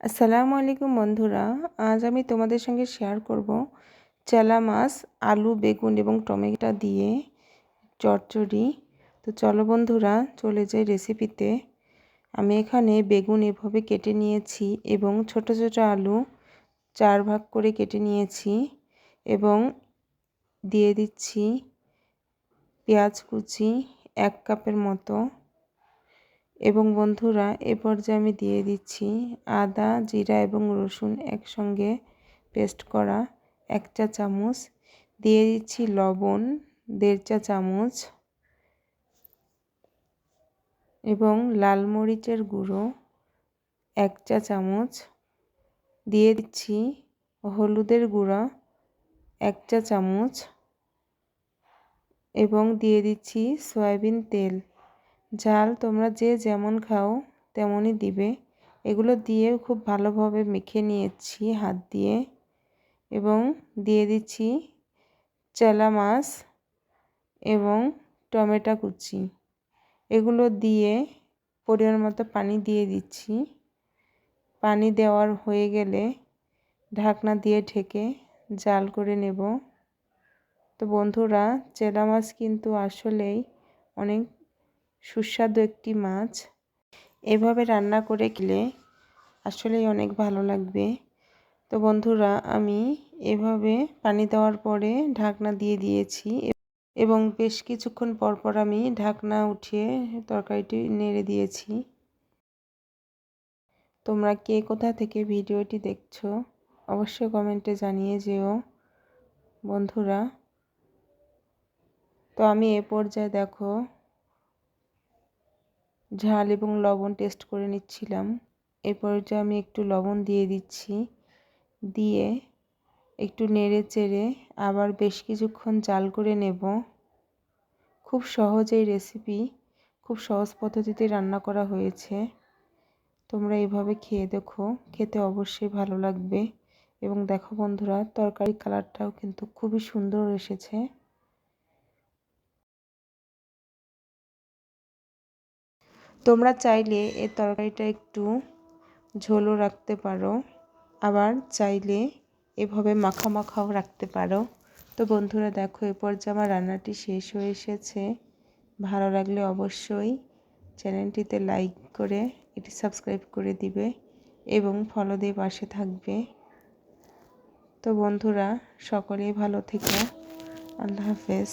আসসালামু আলাইকুম বন্ধুরা, আজ আমি তোমাদের সঙ্গে শেয়ার করব চেলা মাছ, আলু, বেগুন এবং টমেটো দিয়ে চচ্চড়ি। তো চলো বন্ধুরা, চলে যাই রেসিপিতে আমি এখানে বেগুন এভাবে কেটে নিয়েছি এবং ছোট ছোট আলু চার ভাগ করে কেটে নিয়েছি এবং দিয়ে দিচ্ছি পেঁয়াজ কুচি এক কাপের মতো। এবং বন্ধুরা, এ পর্যায়ে আমি দিয়ে দিচ্ছি আদা, জিরা এবং রসুন একসঙ্গে পেস্ট করা এক চা চামচ। দিয়ে দিচ্ছি লবণ, দেড় চা চামচ এবং লাল মরিচের গুঁড়ো এক চা চামচ। দিয়ে দিচ্ছি হলুদের গুঁড়া এক চা চামচ এবং দিয়ে দিচ্ছি সয়াবিন তেল। ঝাল তোমরা যে যেমন খাও তেমনই দিবে। এগুলো দিয়ে খুব ভালোভাবে মেখে নিয়েছি হাত দিয়ে এবং দিয়ে দিচ্ছি চেলা মাছ এবং টমেটো কুচি। এগুলো দিয়ে পরিমাণ মতো পানি দিয়ে দিচ্ছি। পানি দেওয়ার হয়ে গেলে ঢাকনা দিয়ে ঢেকে জাল করে নেব। তো বন্ধুরা, চেলা মাছ কিন্তু আসলেই অনেক সুস্বাদু একটি মাছ। এভাবে রান্না করে খেলে আসলেই অনেক ভালো লাগবে। তো বন্ধুরা, আমি এভাবে পানি দেওয়ার পরে ঢাকনা দিয়ে দিয়েছি এবং বেশ কিছুক্ষণ পর পর আমি ঢাকনা উঠিয়ে তরকারিটি নেড়ে দিয়েছি। তোমরা কে কোথা থেকে ভিডিওটি দেখছ, অবশ্যই কমেন্টে জানিয়ে যেও। বন্ধুরা, তো আমি এ পর্যায়ে দেখো ঝাল এবং লবণ টেস্ট করে নিচ্ছিলাম। এ পর্যায়ে আমি একটু লবণ দিয়ে দিচ্ছি, দিয়ে একটু নেড়ে চেড়ে আবার বেশ কিছুক্ষণ জাল করে নেব। খুব সহজ এই রেসিপি খুব সহজ পদ্ধতিতে রান্না করা হয়েছে। তোমরা এভাবে খেয়ে দেখো, খেতে অবশ্যই ভালো লাগবে। এবং দেখো বন্ধুরা তরকারি কালারটাও কিন্তু খুবই সুন্দর এসেছে। তোমরা চাইলে এর তরকারিটা একটু ঝোলও রাখতে পারো, আবার চাইলে এভাবে মাখা মাখাও রাখতে পারো। তো বন্ধুরা, দেখো, এ পর্যায়ে আমার রান্নাটি শেষ হয়ে এসেছে। ভালো লাগলে অবশ্যই চ্যানেলটিতে লাইক করে এটি সাবস্ক্রাইব করে দিবে এবং ফলো দিয়ে পাশে থাকবে। তো বন্ধুরা সকলেই ভালো থেকো। আল্লাহ হাফেজ।